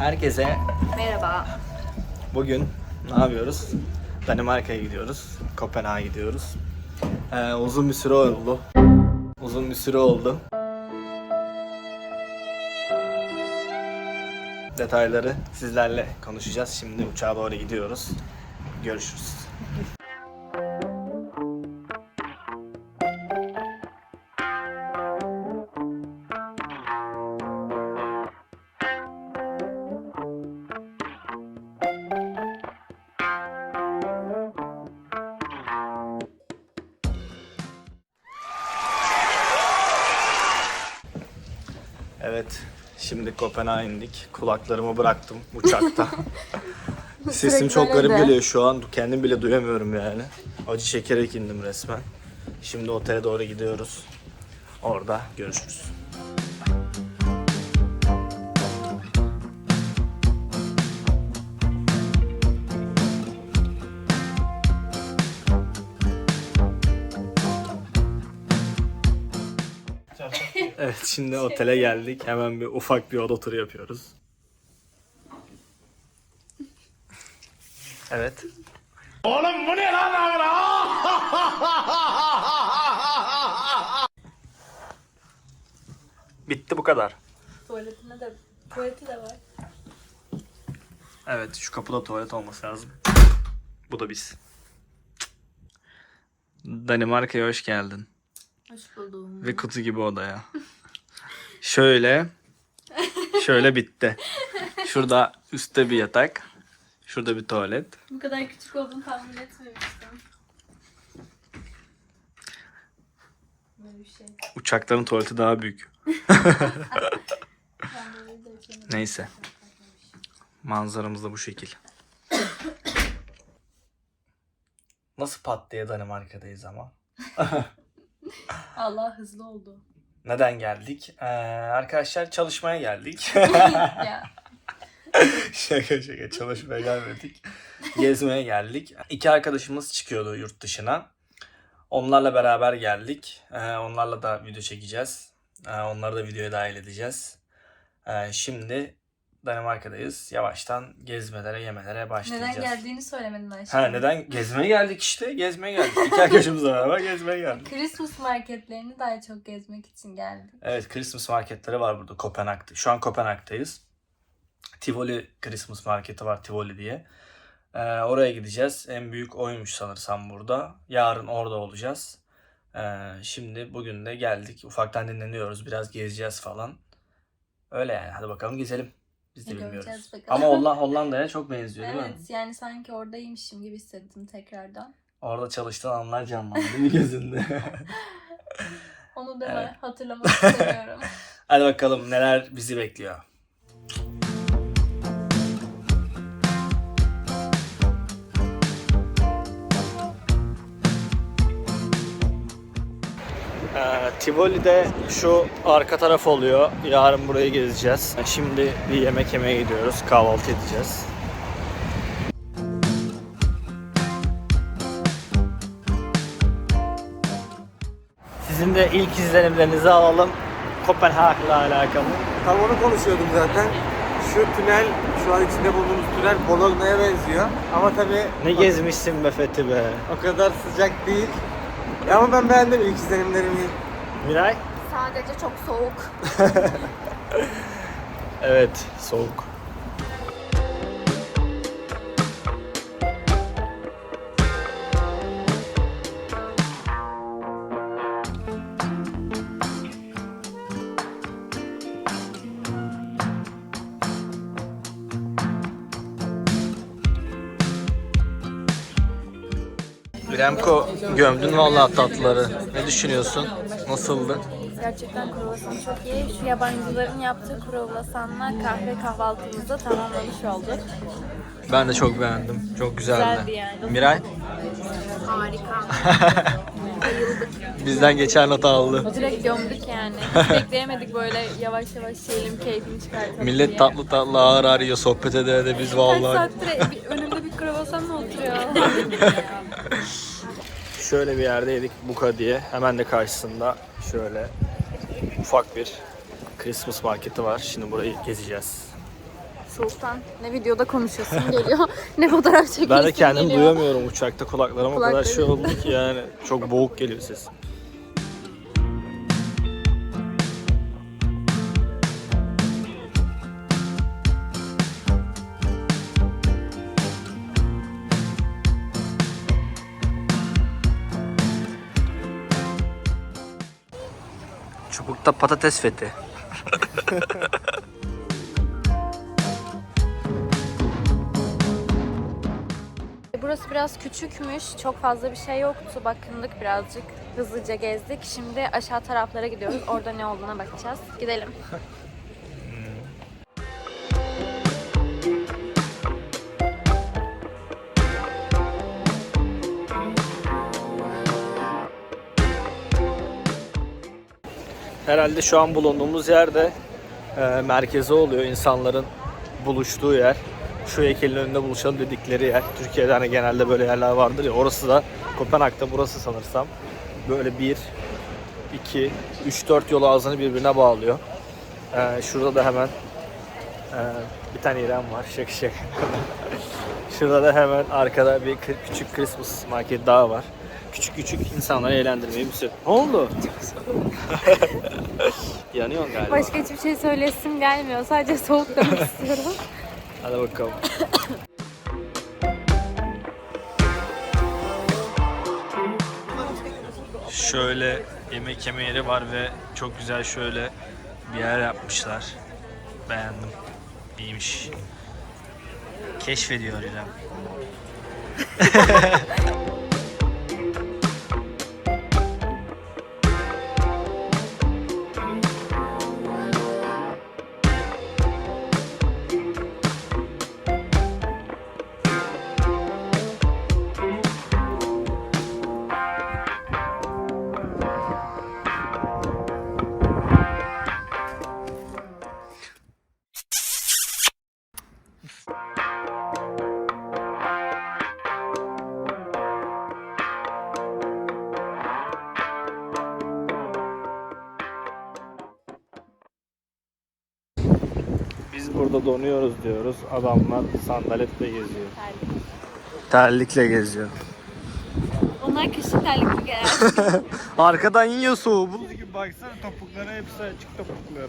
Herkese Merhaba. bugün ne yapıyoruz? Danimarka'ya gidiyoruz. Kopenhag'a gidiyoruz. Ee, uzun bir süre oldu. Uzun bir süre oldu. Detayları sizlerle konuşacağız. Şimdi uçağa doğru gidiyoruz. Görüşürüz. Evet, şimdi Kopenhag'a indik. Kulaklarımı bıraktım uçakta. Sesim çok garip geliyor şu an. Kendim bile duyamıyorum yani. Acı çekerek indim resmen. Şimdi otele doğru gidiyoruz. Orada görüşürüz. Şimdi otele geldik. Hemen bir ufak bir oda turu yapıyoruz. Evet. Bitti bu kadar. Tuvaletinde de tuvaleti de var. Evet şu kapıda tuvalet olması lazım. Bu da biz. Danimarka'ya hoş geldin. Hoş buldum. Ve kutu gibi odaya. şöyle. Şöyle bitti. Şurada üstte bir yatak. Şurada bir tuvalet. Bu kadar küçük olduğunu tahmin etmemiştim. Böyle bir şey. Uçakların tuvaleti daha büyük. Ben böyle de içemedim. Neyse. Manzaramız da bu şekil. Nasıl pat diye Danimarka'dayız ama. Allah hızlı oldu. Neden geldik? Ee, arkadaşlar çalışmaya geldik. şaka şaka çalışmaya gelmedik. Gezmeye geldik. İki arkadaşımız çıkıyordu yurt dışına. Onlarla beraber geldik. Ee, onlarla da video çekeceğiz. Ee, onları da videoya dahil edeceğiz. Ee, şimdi Danimarka'dayız. Yavaştan gezmelere, yemelere başlayacağız. neden geldiğini söylemedin Ayşe. Ha neden? Gezmeye geldik işte. Gezmeye geldik. İki arkadaşımızla beraber gezmeye geldik. Christmas marketlerini daha çok gezmek için geldim. Evet Christmas marketleri var burada Kopenhag'da. Şu an Kopenhag'dayız. Tivoli Christmas marketi var Tivoli diye. Ee, oraya gideceğiz. En büyük oymuş sanırsam burada. Yarın orada olacağız. Ee, şimdi bugün de geldik. Ufaktan dinleniyoruz. Biraz gezeceğiz falan. Öyle yani. Hadi bakalım gezelim. Biz de bilmiyoruz. bakalım. Ama Holla- Hollanda'ya çok benziyor değil mi? Evet yani sanki oradaymışım gibi hissettim tekrardan. Orada çalıştığın anlar canlandı değil mi gözünde? Onu deme Evet. hatırlamak istemiyorum. Hadi bakalım neler bizi bekliyor. Tivoli'de şu arka taraf oluyor. Yarın burayı gezeceğiz. Şimdi bir yemek yemeye gidiyoruz. Kahvaltı edeceğiz. Sizin de ilk izlenimlerinizi alalım. Kopenhag'la alakalı. Tam onu konuşuyordum zaten. Şu tünel, şu an içinde bulunduğumuz tünel Bologna'ya benziyor. Ama tabii Ne gezmişsin be Fethi be. o kadar sıcak değil. Ama ben beğendim ilk izlenimlerimi. Miray? Sadece çok soğuk. Evet, soğuk. Remko gömdün vallahi tatlıları. Ne düşünüyorsun? Nasıldı? Gerçekten kruvasan çok iyi. Şu yabancıların yaptığı kruvasanla kahve kahvaltımızı tamamlamış olduk. Ben de çok beğendim. Çok güzeldi. Güzeldi yani. Miray? Harika. Bizden geçen not aldı. Direkt gömdük yani. Hiç bekleyemedik böyle yavaş yavaş yiyelim, keyfini çıkartalım Millet diye. tatlı tatlı ağır ağır yiyor, sohbet ede ede biz Kaç vallahi. saattir bir- önümde bir kruvasanla oturuyor. Şöyle bir yerdeydik Buka diye. Hemen de karşısında şöyle ufak bir Christmas marketi var. Şimdi burayı gezeceğiz. Soğuktan ne videoda konuşasım geliyor ne fotoğraf çekesim Ben de kendim geliyor. duyamıyorum uçakta kulaklarım o kadar şey oldu ki yani çok boğuk geliyor ses. Çubukta patates fethi. Burası biraz küçükmüş. Çok fazla bir şey yoktu. Bakındık birazcık. Hızlıca gezdik. Şimdi aşağı taraflara gidiyoruz. Orada ne olduğuna bakacağız. Gidelim. Herhalde şu an bulunduğumuz yerde e, merkezi oluyor insanların buluştuğu yer. Şu heykelin önünde buluşalım dedikleri yer. Türkiye'de hani genelde böyle yerler vardır ya. Orası da Kopenhag'da burası sanırsam. Böyle bir, iki, üç, dört yol ağzını birbirine bağlıyor. E, şurada da hemen e, bir tane İrem var. Şaka şaka. Şurada da hemen arkada bir küçük Christmas market daha var. Küçük küçük insanları eğlendirmeyi bir sürü. Ne oldu? Yanıyorsun galiba. Başka hiçbir şey söylesim gelmiyor. Sadece soğuk demek istiyorum. Hadi bakalım. Şöyle yemek yeme yeri var ve çok güzel şöyle bir yer yapmışlar. Beğendim. İyiymiş. Keşfediyor İrem. Biz burada donuyoruz diyoruz. Adamlar sandaletle geziyor. Terlikle geziyor. Onlar kışın terlikli gelir. Arkadan yiyor soğuğu. Baksana topukları hepsi açık topukları.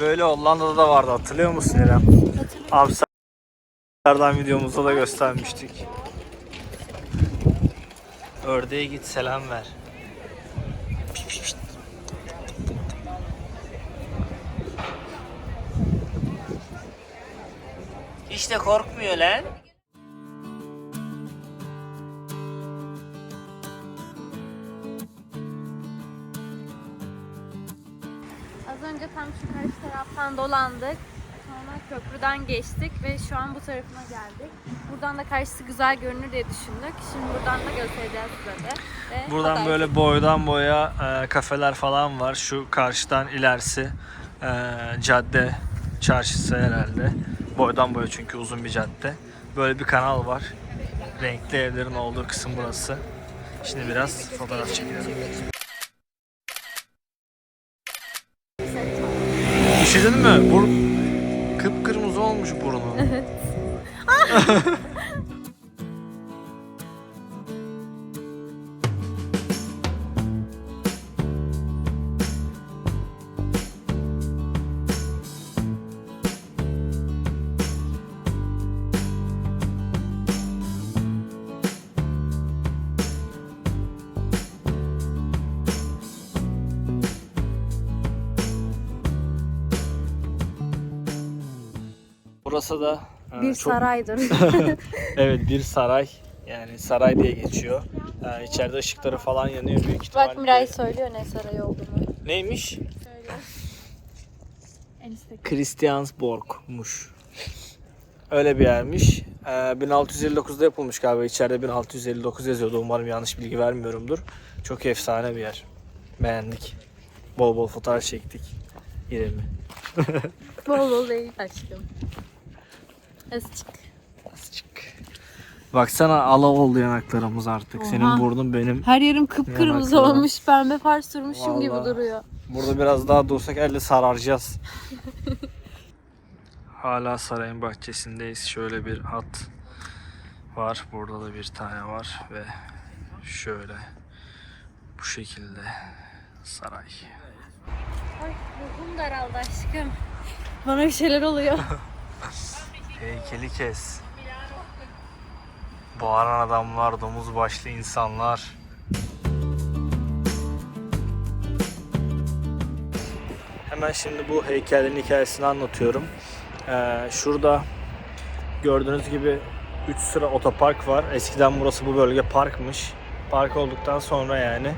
Böyle Hollanda'da da vardı hatırlıyor musun İrem? Amsterdam videomuzda da göstermiştik. Ördeğe git selam ver. Hiç de korkmuyor lan. Tam şu karşı taraftan dolandık. Sonra köprüden geçtik ve şu an bu tarafına geldik. Buradan da karşısı güzel görünür diye düşündük. Şimdi buradan da göstereceğiz size de. Ve Buradan fotoğraf böyle boydan boya e, kafeler falan var. Şu karşıdan ilerisi e, cadde çarşısı herhalde. Boydan boya çünkü uzun bir cadde. Böyle bir kanal var. Renkli evlerin olduğu kısım burası. Şimdi biraz fotoğraf çekelim. Üşüdün mü? Bur Kıpkırmızı olmuş burnu. Burası da e, bir çok saraydır. Evet bir saray. Yani saray diye geçiyor. Ee, içeride ışıkları falan yanıyor büyük ihtimalle. Bak Miray söylüyor ne sarayı olduğunu. Neymiş? Christiansborg'muş. Öyle bir yermiş. Ee, 1659'da yapılmış galiba. İçeride 1659 yazıyordu. Umarım yanlış bilgi vermiyorumdur. Çok efsane bir yer. Beğendik. Bol bol fotoğraf çektik. İrem'i. Bol bol değil aşkım. Azıcık. Azıcık. Baksana ala oldu yanaklarımız artık. Oha. Senin burnun benim. Her yerim kıpkırmızı Yanaklarım. olmuş. Pembe far sürmüşüm gibi Vallahi. duruyor. Burada biraz daha dursak elle sararacağız. Hala sarayın bahçesindeyiz. Şöyle bir hat var. Burada da bir tane var ve şöyle bu şekilde saray. Ay ruhum daraldı aşkım. Bana bir şeyler oluyor. Heykeli kes. Bağıran adamlar, domuz başlı insanlar. Hemen şimdi bu heykelin hikayesini anlatıyorum. Ee, şurada gördüğünüz gibi 3 sıra otopark var. Eskiden burası bu bölge parkmış. Park olduktan sonra yani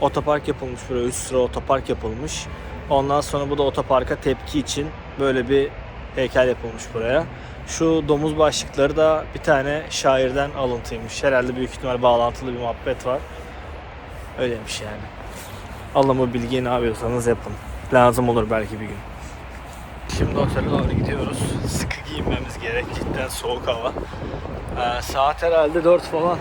otopark yapılmış buraya. 3 sıra otopark yapılmış. Ondan sonra bu da otoparka tepki için böyle bir heykel yapılmış buraya. Şu domuz başlıkları da bir tane şairden alıntıymış. Herhalde büyük ihtimal bağlantılı bir muhabbet var. Öyleymiş yani. Bu bilgiyi ne yapıyorsanız yapın. Lazım olur belki bir gün. Şimdi otele doğru gidiyoruz. Sıkı giyinmemiz gerek. Cidden soğuk hava. Ee, saat herhalde 4 falan.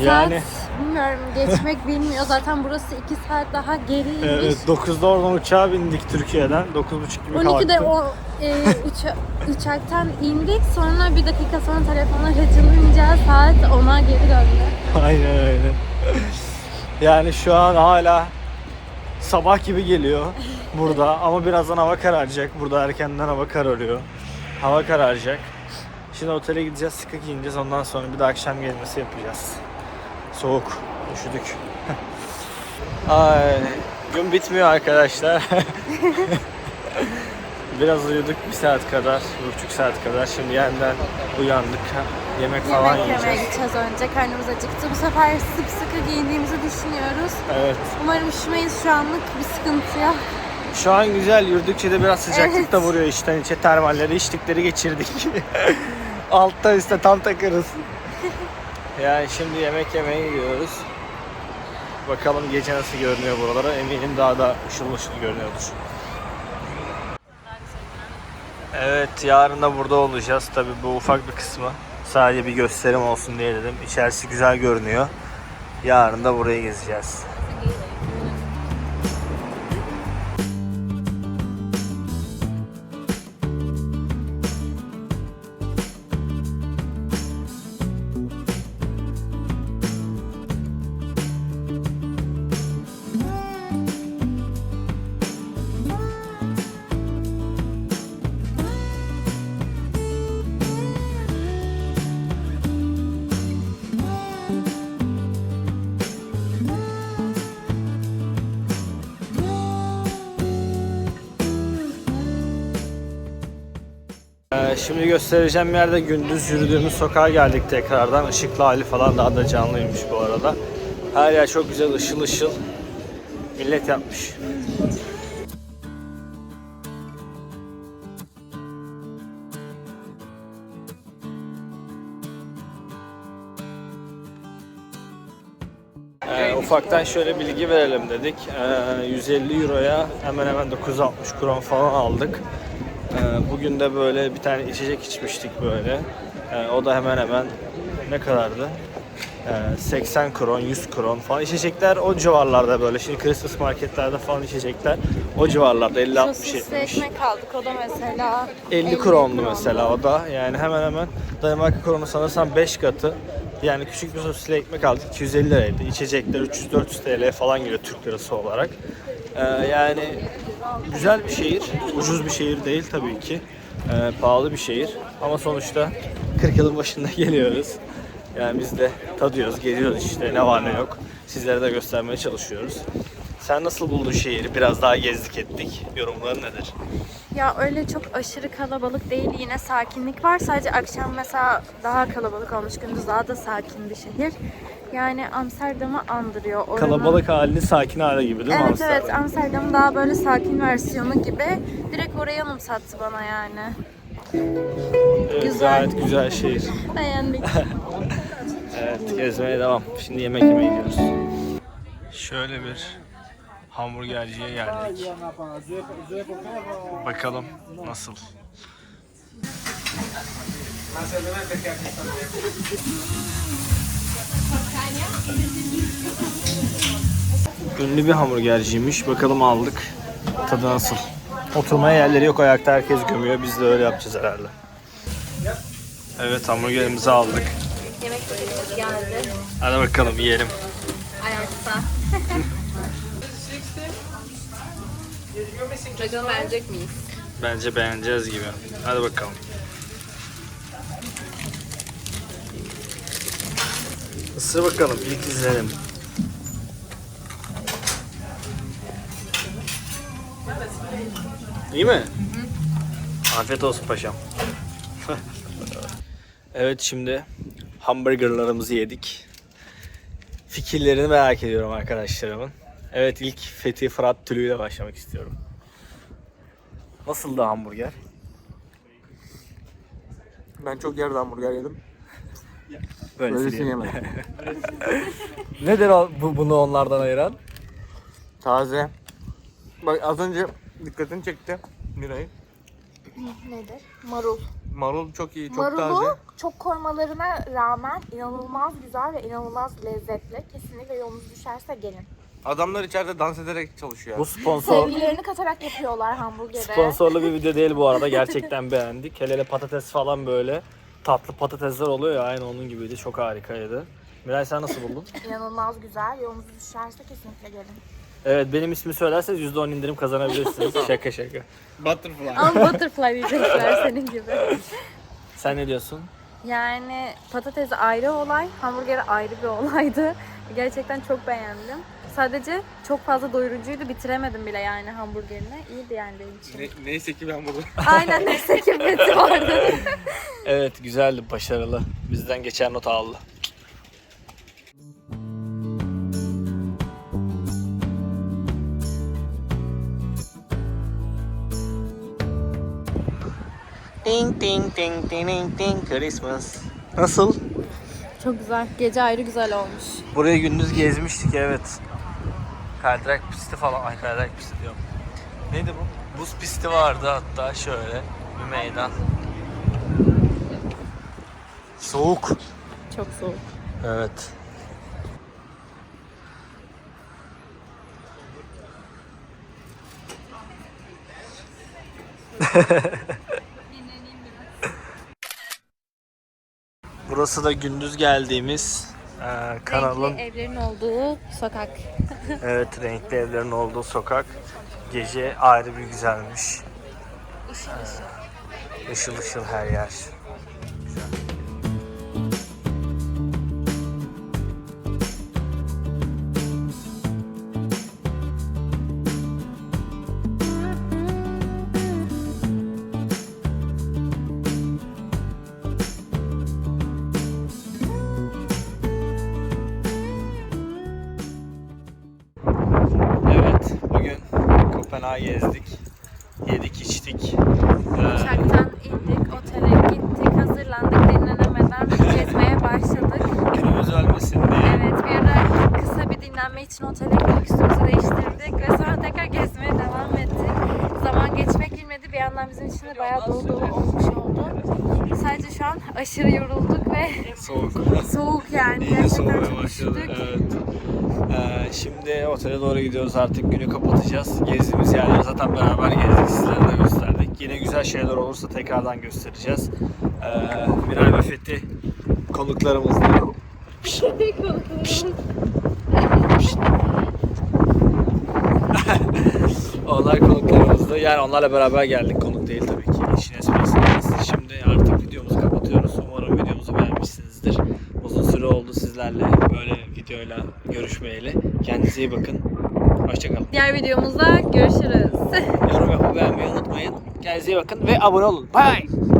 Yani Saat bilmiyorum geçmek bilmiyor. Zaten burası 2 saat daha geriymiş. evet, 9'da oradan uçağa bindik Türkiye'den. 9.30 gibi 12'de kalktık. o e, uça- uçaktan indik. Sonra bir dakika sonra telefona açılınca saat 10'a geri döndü. Aynen öyle. Yani şu an hala sabah gibi geliyor burada ama birazdan hava kararacak. Burada erkenden hava kararıyor. Hava kararacak. Şimdi otele gideceğiz, sıkı giyineceğiz. Ondan sonra bir de akşam gelmesi yapacağız. Soğuk, üşüdük. Ay, gün bitmiyor arkadaşlar. Biraz uyuduk bir saat kadar, bir buçuk saat kadar. Şimdi yeniden uyandık. Yemek falan Yemek yemeye yiyeceğiz. gideceğiz önce. Karnımız acıktı. Bu sefer sık giyindiğimizi düşünüyoruz. Evet. Umarım üşümeyiz şu anlık bir sıkıntı yok. Şu an güzel yürüdükçe de biraz sıcaklık da Evet. vuruyor içten içe termalleri içtikleri geçirdik. Altta üstte tam takarız. Yani şimdi yemek yemeye gidiyoruz. Bakalım gece nasıl görünüyor buralara. Eminim daha da ışıl ışıl görünüyordur. Evet yarın da burada olacağız. Tabi bu ufak bir kısmı. Sadece bir gösterim olsun diye dedim. İçerisi güzel görünüyor. Yarın da burayı gezeceğiz. Şimdi göstereceğim yerde gündüz yürüdüğümüz sokağa geldik tekrardan. Işıklı hali falan daha da canlıymış bu arada. Her yer çok güzel ışıl ışıl. Millet yapmış. Ee, ufaktan şöyle bilgi verelim dedik. Ee, 150 euroya hemen hemen 960 kron falan aldık. Ee, bugün de böyle bir tane içecek içmiştik böyle. Ee, o da hemen hemen ne kadardı? Ee, 80 kron, 100 kron falan. İçecekler o civarlarda böyle. Şimdi Christmas marketlerde falan içecekler o civarlarda 50-60 Sosisli 70. ekmek aldık. O da mesela 50 kronlu mesela o da. Yani hemen hemen Danimarka kronu sanırsam 5 katı. Yani küçük bir sosisli ekmek aldık 250 liraydı. İçecekler 300-400 TL falan geliyor Türk lirası olarak. Ee, yani güzel bir şehir. Ucuz bir şehir değil tabii ki. Ee, pahalı bir şehir. Ama sonuçta 40 yılın başında geliyoruz. Yani biz de tadıyoruz, geziyoruz işte ne var ne yok. Sizlere de göstermeye çalışıyoruz. Sen nasıl buldun şehri? Biraz daha gezdik ettik. Yorumların nedir? Ya öyle çok aşırı kalabalık değil. Yine sakinlik var. Sadece akşam mesela daha kalabalık olmuş. Gündüz daha da sakin bir şehir. Yani Amsterdam'ı andırıyor. Oranın... Kalabalık halini sakin hali gibi değil mi Evet Amsterdam? evet Amsterdam'ın daha böyle sakin versiyonu gibi. Direkt orayı anımsattı bana yani. Evet, Güzel. Gayet güzel şehir. Beğendik. Evet gezmeye devam. Şimdi yemek yemeye gidiyoruz. Şöyle bir hamburgerciye geldik. Bakalım nasıl. Ünlü bir hamburgerciymiş. Bakalım aldık. Tadı nasıl? Oturmaya yerleri yok. Ayakta herkes gömüyor. Biz de öyle yapacağız herhalde. Evet hamburgerimizi aldık. Yemek geldi. Hadi bakalım yiyelim. Ayakta. Bakalım beğenecek miyiz? Bence beğeneceğiz gibi. Hadi bakalım. Isır bakalım. ilk izlenim. İyi mi? Afiyet olsun paşam. evet şimdi hamburgerlarımızı yedik. Fikirlerini merak ediyorum arkadaşlarımın. Evet ilk Fethi Fırat Tülü ile başlamak istiyorum. Nasıldı hamburger? Ben çok yerde hamburger yedim. Böylesini yedim. yemedim. Nedir o, bu, bunu onlardan ayıran? Taze. Bak az önce dikkatini çekti Miray. Nedir? Marul. Marul çok iyi, çok Marulu taze. çok koymalarına rağmen inanılmaz güzel ve inanılmaz lezzetli. Kesinlikle yolunuz düşerse gelin. Adamlar içeride dans ederek çalışıyor. Bu sponsor Sevgilerini katarak yapıyorlar hamburgeri. sponsorlu bir video değil bu arada. Gerçekten beğendik. Hele hele patates falan böyle tatlı patatesler oluyor ya aynı onun gibiydi. Çok harikaydı. Miray sen nasıl buldun? İnanılmaz güzel. Yolunuz düşerse kesinlikle gelin. Evet benim ismimi söylerseniz %10 indirim kazanabilirsiniz. şaka şaka. Butterfly. Ama butterfly diyecekler senin gibi. Sen ne diyorsun? Yani patates ayrı olay, hamburger ayrı bir olaydı. Gerçekten çok beğendim. Sadece çok fazla doyurucuydu. Bitiremedim bile yani hamburgerini. İyiydi yani benim için. Ne- neyse ki ben burada. Aynen neyse ki beti vardı. Evet güzeldi, başarılı. Bizden geçen not aldı. Ding ding ding ding ding ding Christmas. Nasıl? Çok güzel. Gece ayrı güzel olmuş. Burayı gündüz gezmiştik evet. Kaydırak pisti falan. Ay kaydırak pisti diyorum. Neydi bu? Buz pisti vardı hatta şöyle bir meydan. Soğuk. Çok soğuk. Evet. Burası da gündüz geldiğimiz e, kanalın Renkli evlerin olduğu sokak. Evet renkli evlerin olduğu sokak. Gece ayrı bir güzelmiş. Işıl ışıl. Işıl ışıl her yer. Kopenhag'ı gezdik. Yedik, içtik. Ee, Uçaktan indik, otele gittik, hazırlandık, dinlenemeden gezmeye başladık. günümüz ölmesin diye. Evet, bir ara kısa bir dinlenme için otele gittik, üstümüzü değiştirdik ve sonra tekrar gezmeye devam ettik. Zaman geçmek bilmedi, bir yandan bizim için de bayağı dolu dolu olmuş oldu. Sadece şu an aşırı yorulduk ve Soğuk. soğuk yani. İyice Gerçekten soğumaya çok başladı. üşüdük. Evet. Ee, şimdi otele doğru gidiyoruz artık günü kapatacağız. Gezdiğimiz yerleri zaten beraber gezdik sizlere de gösterdik. Yine güzel şeyler olursa tekrardan göstereceğiz. Ee, Miray ve Fethi konuklarımız da. Onlar konuklarımızdı. Yani onlarla beraber geldik. Konuk değil tabii ki. İşin esprisindeyiz. Şimdi artık videomuzu kapatıyoruz. Umarım videomuzu beğenmişsinizdir. Uzun süre oldu sizlerle böyle videoyla görüşmeyeli. Kendinize iyi bakın. Hoşçakalın. Diğer videomuzda görüşürüz. Yorum yapıp beğenmeyi unutmayın. Kendinize iyi bakın ve abone olun. Bye.